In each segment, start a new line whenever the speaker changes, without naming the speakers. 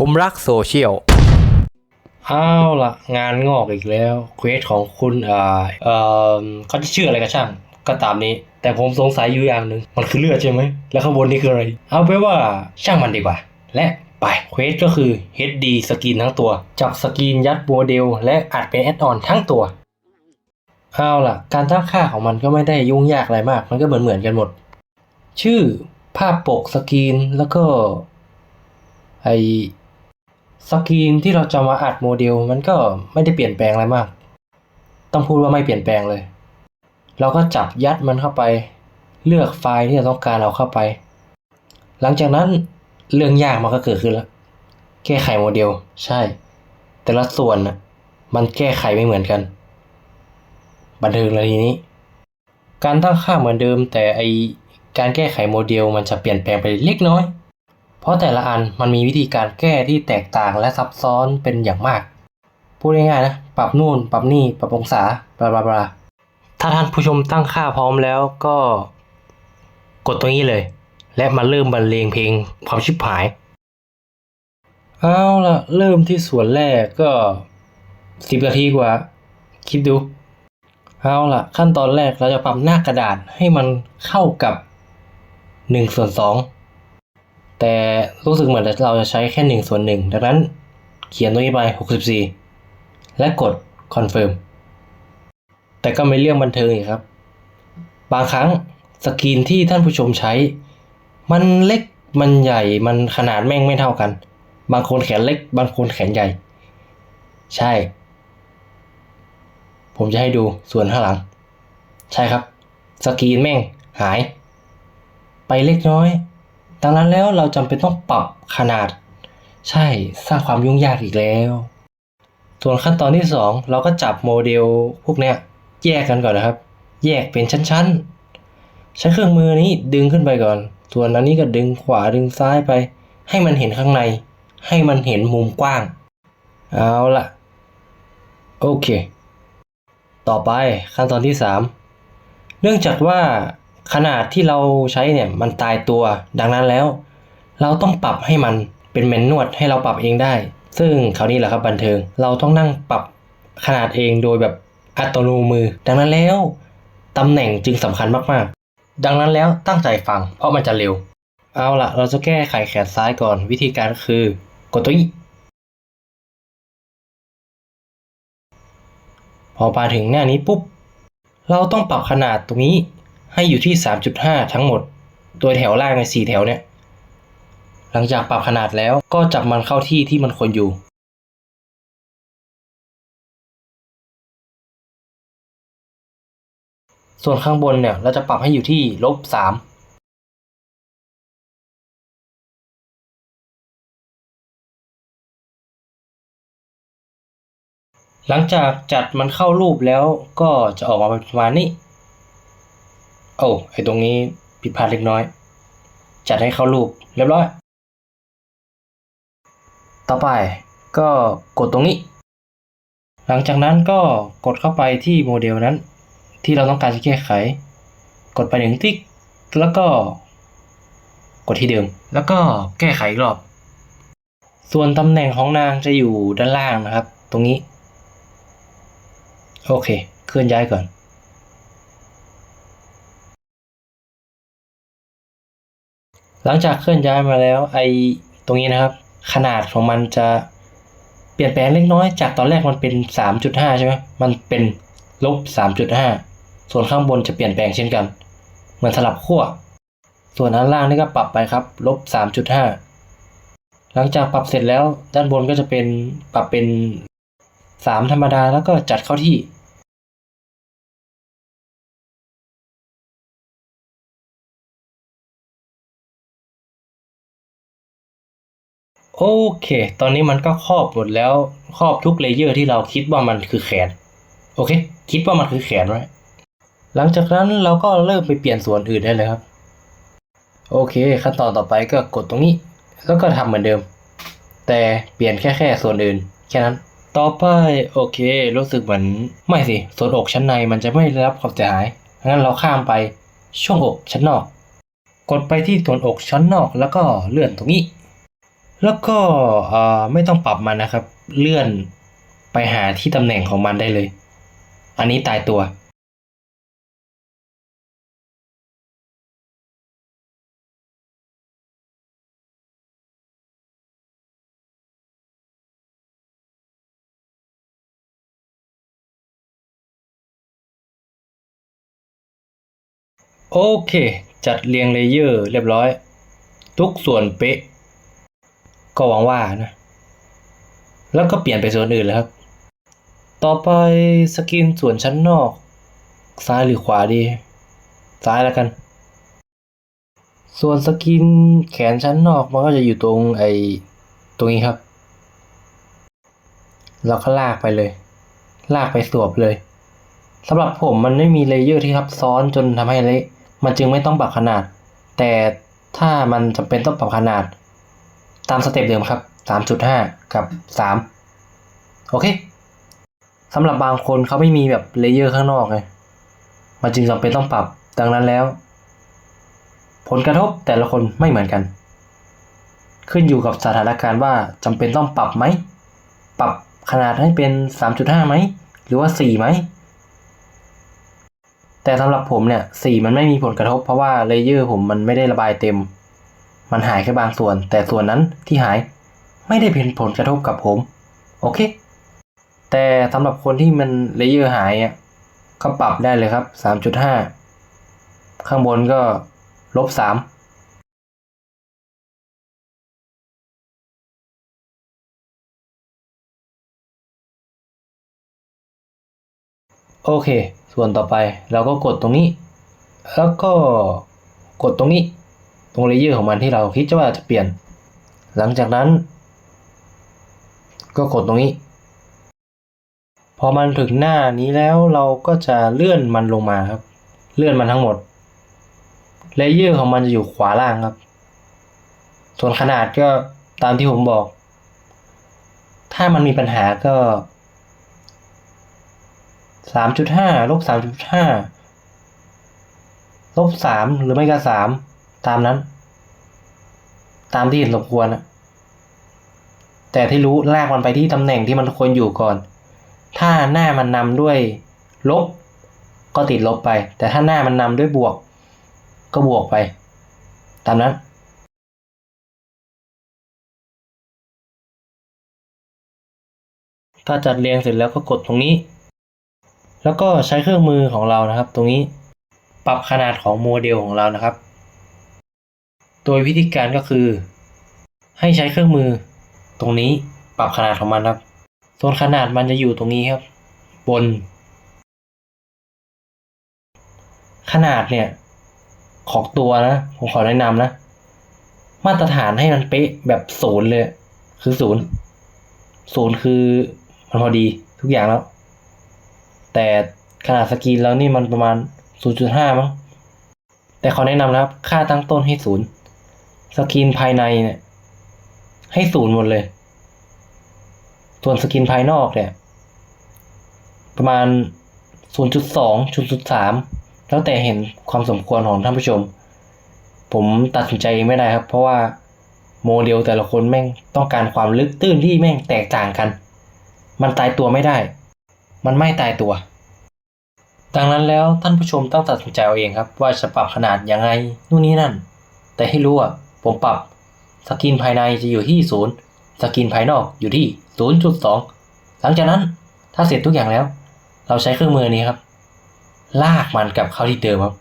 ผมรักโซเชียล
เอาวละงานงอกอีกแล้วเควสของคุณเอ่อเอ่อเขาจะชื่ออะไรก็ช่าง ก็ตามนี้ แต่ผมสงสัยอยู่อย่างหนึ่งมันคือเลือดใช่ไหม แล้วข้างบนนี่คืออะไร เอาไปนว่าช่างมันดีกว่า และไปเควสก็คือ HD สกินทั้งตัว จับสกินยัดโมเดล และอัดเป็นแอดออนทั้งตัวเอาล่ะ การตั้งค่าของมันก็ไม่ได้ยุ่งยากอะไรมาก มันก็เหมือนเหมือนกันหมด ชื่อภาพปกสกรีนแล้วก็ไอ สกรีนที่เราจะมาอัดโมเดลมันก็ไม่ได้เปลี่ยนแปลงอะไรมาก ต้องพูดว่าไม่เปลี่ยนแปลงเลย เราก็จับยัดมันเข้าไป เลือกไฟล์ที่เราต้องการเอาเข้าไป หลังจากนั้นเรื่องยากมันก็เกิดขึ้นแล้วแก้ไขโมเดล ใช่ แต่ละส่วนน่ะมันแก้ไขไม่เหมือนกัน บันเทิงเลยทีนี้ การตั้งค่าเหมือนเดิมแต่ไอการแก้ไขโมเดลมันจะเปลี่ยนแปลงไปเล็กน้อย เพราะแต่ละอันมันมีวิธีการแก้ที่แตกต่างและซับซ้อนเป็นอย่างมาก พูดง่ายๆนะ ปรับนู่น ปรับนี่ ปรับองศาบลาบลาบลาถ้าท่านผู้ชมตั้งค่าพร้อมแล้วก็ กดตรงนี้เลย และมาเริ่มบรรเลงเพลงความชิบหาย เอาละเริ่มที่ส่วนแรกก็สิบนาทีกว่า คิดดู เอาละขั้นตอนแรกเราจะปรับหน้ากระดาษให้มันเข้ากับหนึ่งส่วนสอง แต่รู้สึกเหมือนเราจะใช้แค่หนึ่งส่วนหนึ่งดังนั้นเขียนตรงนี้ไป 64 และกด confirm แต่ก็ไม่เรื่องบันเทิงอีกครับ บางครั้งสกรีนที่ท่านผู้ชมใช้ มันเล็กมันใหญ่มันขนาดแม่งไม่เท่ากัน บางคนแขนเล็ก บางคนแขนใหญ่ ใช่ ผมจะให้ดูส่วนข้างหลัง ใช่ครับ สกรีนแม่งหาย ไปเล็กน้อย ดังนั้นแล้วเราจำเป็นต้องปรับขนาด ใช่สร้างความยุ่งยากอีกแล้วส่วนขั้นตอนที่ 2 เราก็จับโมเดลพวกเนี้ยแยกกันก่อนนะครับ แยกเป็นชั้นๆ ใช้เครื่องมือนี้ดึงขึ้นไปก่อน ส่วนอันนี้ก็ดึงขวาดึงซ้ายไป ให้มันเห็นข้างใน ให้มันเห็นมุมกว้าง เอาละโอเค ต่อไปขั้นตอนที่ 3 เนื่องจากว่า ขนาดที่เราใช้เนี่ยมันตายตัว ดังนั้นแล้ว เราต้องปรับให้มันเป็นแมนนวดให้เราปรับเองได้ ซึ่งคราวนี้แหละครับบันเทิง เราต้องนั่งปรับขนาดเองโดยแบบอัตโนมือ ดังนั้นแล้วตำแหน่งจึงสำคัญมากๆ ดังนั้นแล้วตั้งใจฟังเพราะมันจะเร็ว เอาละเราจะแก้ไขแขนซ้ายก่อนวิธีการก็คือกดตัวอีพอมาถึงหน้านี้ปุ๊บ เราต้องปรับขนาดตรงนี้ ให้อยู่ที่ 3.5 ทั้งหมดโดยแถวล่างใน 4 แถวเนี่ย หลังจากปรับขนาดแล้วก็จับมันเข้าที่ที่มันควรอยู่ ส่วนข้างบนเนี่ยเราจะปรับให้อยู่ที่ลบ3หลังจากจัดมันเข้ารูปแล้วก็จะออกมาเป็นประมาณนี้ โอ้ไอตรงนี้ผิดพลาดเล็กน้อย จัดให้เข้ารูปเรียบร้อย ต่อไปก็กดตรงนี้ หลังจากนั้นก็กดเข้าไปที่โมเดลนั้น ที่เราต้องการจะแก้ไข กดไปหนึ่งติ๊ก แล้วก็ กดที่เดิม แล้วก็แก้ไขอีกรอบ ส่วนตำแหน่งของนางจะอยู่ด้านล่างนะครับ ตรงนี้ โอเค เคลื่อนย้ายก่อน หลังจากเคลื่อนย้ายมาแล้วไอตรงนี้นะครับ ขนาดของมันจะเปลี่ยนแปลงเล็กน้อยจากตอนแรกมันเป็น 3.5 ใช่ไหมมันเป็นลบ 3.5 ส่วนข้างบนจะเปลี่ยนแปลงเช่นกัน เหมือนสลับขั้ว ส่วนด้านล่างนี่ก็ปรับไปครับลบ 3.5 หลังจากปรับเสร็จแล้วด้านบนก็จะเป็นปรับเป็น 3 ธรรมดาแล้วก็จัดเข้าที่ โอเค ตอนนี้มันก็ครอบหมดแล้ว ครอบทุกเลเยอร์ที่เราคิดว่ามันคือแขน โอเค คิดว่ามันคือแขนไว้ หลังจากนั้นเราก็เริ่มไปเปลี่ยนส่วนอื่นได้เลยครับ โอเค ขั้นตอนต่อไปก็กดตรงนี้ แล้วก็ทำเหมือนเดิม แต่เปลี่ยนแค่แค่ส่วนอื่น แค่นั้น ต่อไปโอเค รู้สึกเหมือนไม่สิ ส่วนอกชั้นในมันจะไม่ได้รับความเสียหาย งั้นเราข้ามไปช่วงอกชั้นนอก กดไปที่ส่วนอกชั้นนอกแล้วก็เลื่อนตรงนี้ แล้วก็ไม่ต้องปรับมันนะครับ เลื่อนไปหาที่ตำแหน่งของมันได้เลย อันนี้ตายตัว โอเค จัดเรียงเลเยอร์เรียบร้อย ทุกส่วนเป๊ะ ก็หวังว่านะ แล้วก็เปลี่ยนไปส่วนอื่นแล้วครับ ต่อไปสกินส่วนชั้นนอก ซ้ายหรือขวาดี ซ้ายแล้วกัน ส่วนสกินแขนชั้นนอกมันก็จะอยู่ตรงไอ้ตรงนี้ครับ เราก็ลากไปเลย ลากไปสวบเลยสำหรับผมมันไม่มีเลเยอร์ที่ซับซ้อนจนทำให้เละมันจึงไม่ต้องปรับขนาด แต่ถ้ามันจำเป็นต้องปรับขนาด ตามสเต็ปเดิมครับ 3.5 กับ 3 โอเคสำหรับบางคนเขาไม่มีแบบเลเยอร์ข้างนอกไงมันจึงจำเป็นต้องปรับดังนั้นแล้ว ผลกระทบแต่ละคนไม่เหมือนกัน ขึ้นอยู่กับสถานการณ์ว่าจำเป็นต้องปรับไหม ปรับขนาดให้เป็น 3.5ไหม หรือว่า 4ไหม แต่สำหรับผมเนี่ย 4 มันไม่มีผลกระทบเพราะว่าเลเยอร์ผมมันไม่ได้ระบายเต็ม มันหายแค่บางส่วน แต่ส่วนนั้นที่หายไม่ได้เป็นผลกระทบกับผม โอเค แต่สำหรับคนที่มันเลเยอร์หายอะก็ปรับได้เลยครับ 3.5 ข้างบนก็ลบ 3โอเค ส่วนต่อไปเราก็กดตรงนี้ แล้วก็กดตรงนี้ ตรงเลเยอร์ของมันที่เราคิดว่าจะเปลี่ยน หลังจากนั้น ก็กดตรงนี้ พอมันถึงหน้านี้แล้วเราก็จะเลื่อนมันลงมาครับ เลื่อนมันทั้งหมดเลเยอร์ของมันจะอยู่ขวาล่างครับ ส่วนขนาดก็ตามที่ผมบอก ถ้ามันมีปัญหาก็สามจุดห้าลบสามจุดห้าลบสามหรือไม่ก็สาม ตามนั้น ตามที่เห็นสมควรนะแต่ที่รู้ลากมันไปที่ตำแหน่งที่มันควรอยู่ก่อน ถ้าหน้ามันนำด้วยลบ ก็ติดลบไป แต่ถ้าหน้ามันนำด้วยบวก ก็บวกไป ตามนั้นถ้าจัดเรียงเสร็จแล้วก็กดตรงนี้ แล้วก็ใช้เครื่องมือของเรานะครับ ตรงนี้ ปรับขนาดของโมเดลของเรานะครับ โดยวิธีการก็คือ ให้ใช้เครื่องมือ ตรงนี้ปรับขนาดของมันครับ ส่วนขนาดมันจะอยู่ตรงนี้ครับ บน ขนาดเนี่ย ของตัวนะ ผมขอแนะนำนะ มาตรฐานให้มันเป๊ะแบบศูนย์เลย คือศูนย์ศูนย์คือมันพอดีทุกอย่างแล้ว แต่ขนาดสกรีนแล้วนี่มันประมาณ 0.5 มั้ง แต่ขอแนะนำนะครับ ค่าตั้งต้นให้ศูนย์ สกรีนภายในเนี่ย ให้ศูนย์หมดเลย ส่วนสกรีนภายนอกเนี่ย ประมาณ 0.2 0.3 แล้วแต่เห็นความสมควรของท่านผู้ชม ผมตัดสินใจไม่ได้ครับ เพราะว่าโมเดลแต่ละคนแม่งต้องการความลึกตื้นที่แม่งแตกต่างกัน มันตายตัวไม่ได้ มันไม่ตายตัว ดังนั้นแล้วท่านผู้ชมต้องตัดสินใจเอาเองครับ ว่าจะปรับขนาดยังไงนู่นนี่นั่น แต่ให้รู้อะ ผมปรับสกินภายในจะอยู่ที่ศูนย์สกินภายนอกอยู่ที่ 0.2 หลังจากนั้นถ้าเสร็จทุกอย่างแล้ว เราใช้เครื่องมือนี้ครับ ลากมันกลับเข้าที่เดิมครับ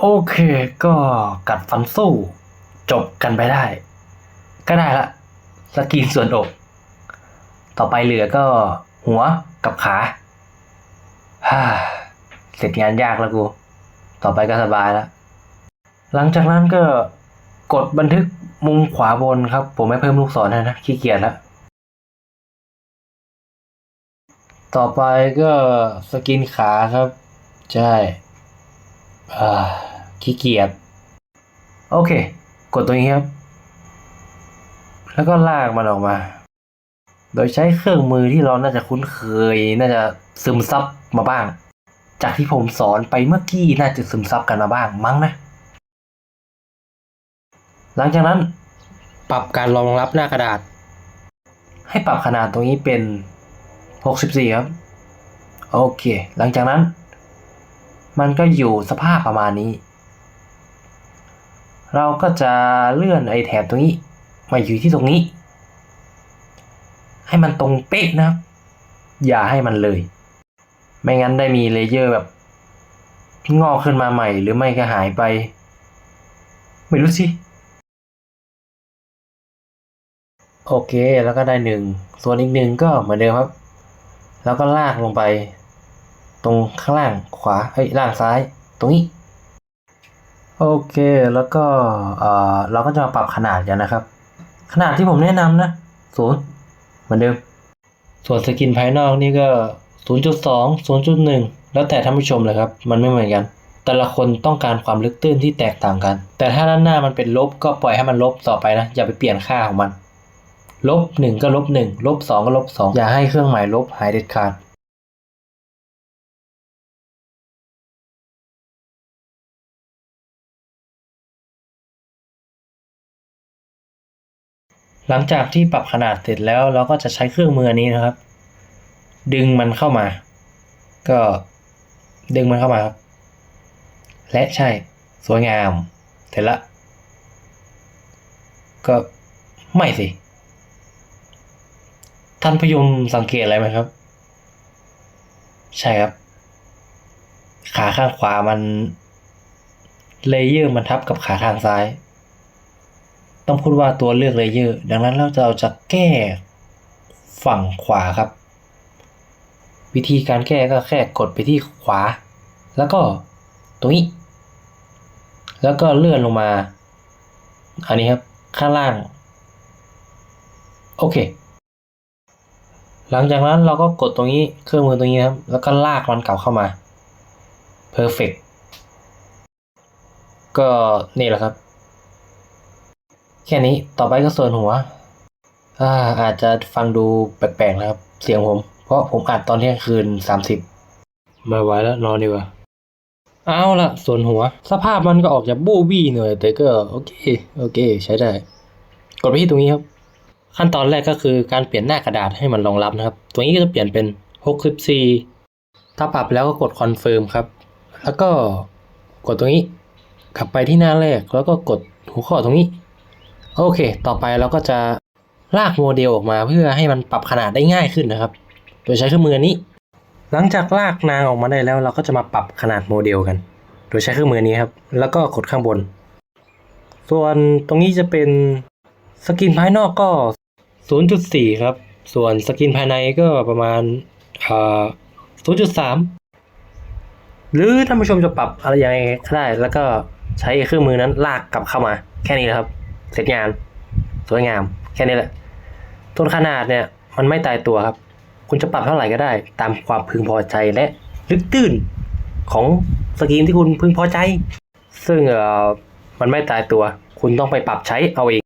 โอเคก็กัดฟันสู้ จบกันไปได้ ก็ได้ละสกรีนส่วนอก ต่อไปเหลือก็หัวกับขาฮ่าเสร็จงานยากแล้วกู ต่อไปก็สบายแล้ว หลังจากนั้นก็กดบันทึกมุมขวาบนครับ ผมไม่เพิ่มลูกศรให้นะขี้เกียจแล้วต่อไปก็สกินขาครับ ใช่อ่าขี้เกียจโอเค กดตรงนี้ครับ แล้วก็ลากมันออกมา โดยใช้เครื่องมือที่เราน่าจะคุ้นเคย น่าจะซึมซับมาบ้าง จากที่ผมสอนไปเมื่อกี้น่าจะซึมซับกันมาบ้างมั้งนะ หลังจากนั้น ปรับการรองรับหน้ากระดาษ ให้ปรับขนาดตรงนี้เป็น 64 ครับ โอเค หลังจากนั้น มันก็อยู่สภาพประมาณนี้ เราก็จะเลื่อนไอแถบตรงนี้ มาอยู่ที่ตรงนี้ ให้มันตรงเป๊ะนะครับ อย่าให้มันเลย ไม่งั้นได้มีเลเยอร์แบบงอกขึ้นมาใหม่หรือไม่ก็หายไป ไม่รู้สิโอเคแล้วก็ได้หนึ่งส่วนอีกหนึ่งก็เหมือนเดิมครับ แล้วก็ลากลงไป ตรงข้างล่างขวาเอ้ยล่างซ้าย ตรงนี้ โอเคแล้วก็เอ่อเราก็จะมาปรับขนาดกันนะครับ ขนาดที่ผมแนะนำนะศูนย์เหมือนเดิม ส่วนสกินภายนอกนี่ก็ 0.2 0.1 แล้วแต่ท่านผู้ชมเลยครับ มันไม่เหมือนกัน แต่ละคนต้องการความลึกตื้นที่แตกต่างกัน แต่ถ้าด้านหน้ามันเป็นลบก็ปล่อยให้มันลบต่อไปนะ อย่าไปเปลี่ยนค่าของมันลบหนึ่งก็ลบหนึ่งลบสองก็ลบสองอย่าให้เครื่องหมายลบหายเด็ดขาด หลังจากที่ปรับขนาดเสร็จแล้วเราก็จะใช้เครื่องมือนี้นะครับ ดึงมันเข้ามา ก็ดึงมันเข้ามาครับ และใช่สวยงาม เสร็จละ ก็ไม่สิ ท่านพยมสังเกตอะไรไหมครับ ใช่ครับ ขาข้างขวามัน เลเยอร์มันทับกับขาข้างซ้าย ต้องพูดว่าตัวเลือกเลเยอร์ ดังนั้นเราจะเราจะแก้ฝั่งขวาครับ วิธีการแก้ก็แค่กดไปที่ขวา แล้วก็ตรงนี้ แล้วก็เลื่อนลงมา อันนี้ครับข้างล่าง โอเค หลังจากนั้นเราก็กดตรงนี้เครื่องมือตรงนี้ครับ แล้วก็ลากมันเกลับเข้ามา perfect ก็นี่แหละครับ แค่นี้ต่อไปก็ส่วนหัวอาอาจจะฟังดูแปลกๆนะครับ เสียงผม เพราะผมอัดตอนเที่ยงคืนสามสิบม่ไหวแล้วนอนดีกว่าเอาละส่วนหัว สภาพมันก็ออกจากบูบี้หน่อย แต่ก็โอเค โอเค ใช้ได้ กดไปที่ตรงนี้ครับ ขั้นตอนแรกก็คือการเปลี่ยนหน้ากระดาษให้มันรองรับนะครับ ตัวนี้ก็จะเปลี่ยนเป็น 64 ถ้าปรับแล้วก็กดคอนเฟิร์มครับ แล้วก็กดตรงนี้ กลับไปที่หน้าแรกแล้วก็กดหัวข้อตรงนี้ โอเค ต่อไปเราก็จะลากโมเดลออกมาเพื่อให้มันปรับขนาดได้ง่ายขึ้นนะครับ โดยใช้เครื่องมือนี้ หลังจากลากนางออกมาได้แล้ว เราก็จะมาปรับขนาดโมเดลกัน โดยใช้เครื่องมือนี้ครับ แล้วก็กดข้างบน ส่วนตรงนี้จะเป็นสกินภายนอกก็ 0.4 ครับ ส่วนสกินภายในก็ประมาณ0.3 หรือท่านผู้ชมจะปรับอะไรยังไงก็ได้ แล้วก็ใช้เครื่องมือนั้นลากกลับเข้ามาแค่นี้นะครับ เสร็จงานสวยงาม แค่นี้แหละส่วนขนาดเนี่ยมันไม่ตายตัวครับ คุณจะปรับเท่าไหร่ก็ได้ ตามความพึงพอใจและลึกตื้นของสกรีนที่คุณพึงพอใจ ซึ่งเออมันไม่ตายตัว คุณต้องไปปรับใช้เอาเอง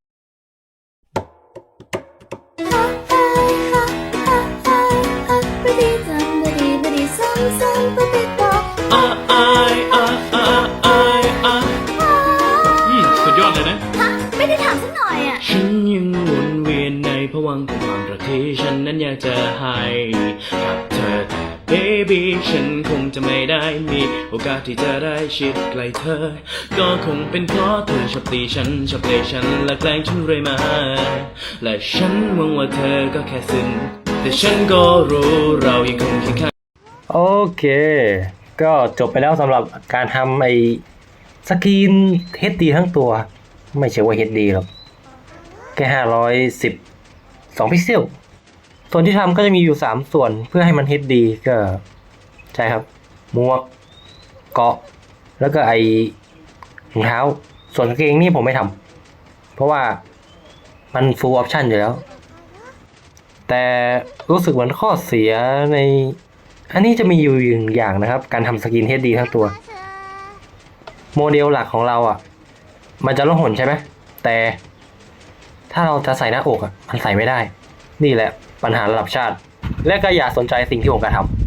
อ่าอายอ่าอ่าอ วงค์ของความรักที่ฉันนั้นอยากจะให้กับเธอ baby ฉันคงจะไม่ได้มีโอกาสที่จะได้ชิดใกล้เธอ ก็คงเป็นเพราะเธอชอบตีฉันชอบเตะฉันและแกล้งฉันเรื่อยมา และฉันหวังว่าเธอก็แค่ซึ้งแต่ฉันก็รู้เรายังคงเคียงข้าง
โอเค ก็จบไปแล้วสำหรับการทำไอ้สกรีน HD ทั้งตัว ไม่ใช่ว่า HD หรอกแค่ห้าร้อยสิบ สองพิกเซล ส่วนที่ทำก็จะมีอยู่สามส่วนเพื่อให้มัน HD ก็ใช่ครับหมวกเกาะ แล้วก็ไอรองเท้า ส่วนกางเกงนี่ผมไม่ทำเพราะว่ามัน full option อยู่แล้ว แต่รู้สึกเหมือนข้อเสียใน อันนี้จะมีอยู่หนึ่งอย่างนะครับ การทำสกินเฮดดีทั้งตัว โมเดลหลักของเราอะ มันจะล่องหนใช่ไหมแต่ ถ้าเราจะใส่หน้าอกอะมันใส่ไม่ได้ นี่แหละปัญหาระดับชาติ และก็อย่าสนใจสิ่งที่ผมกระทำ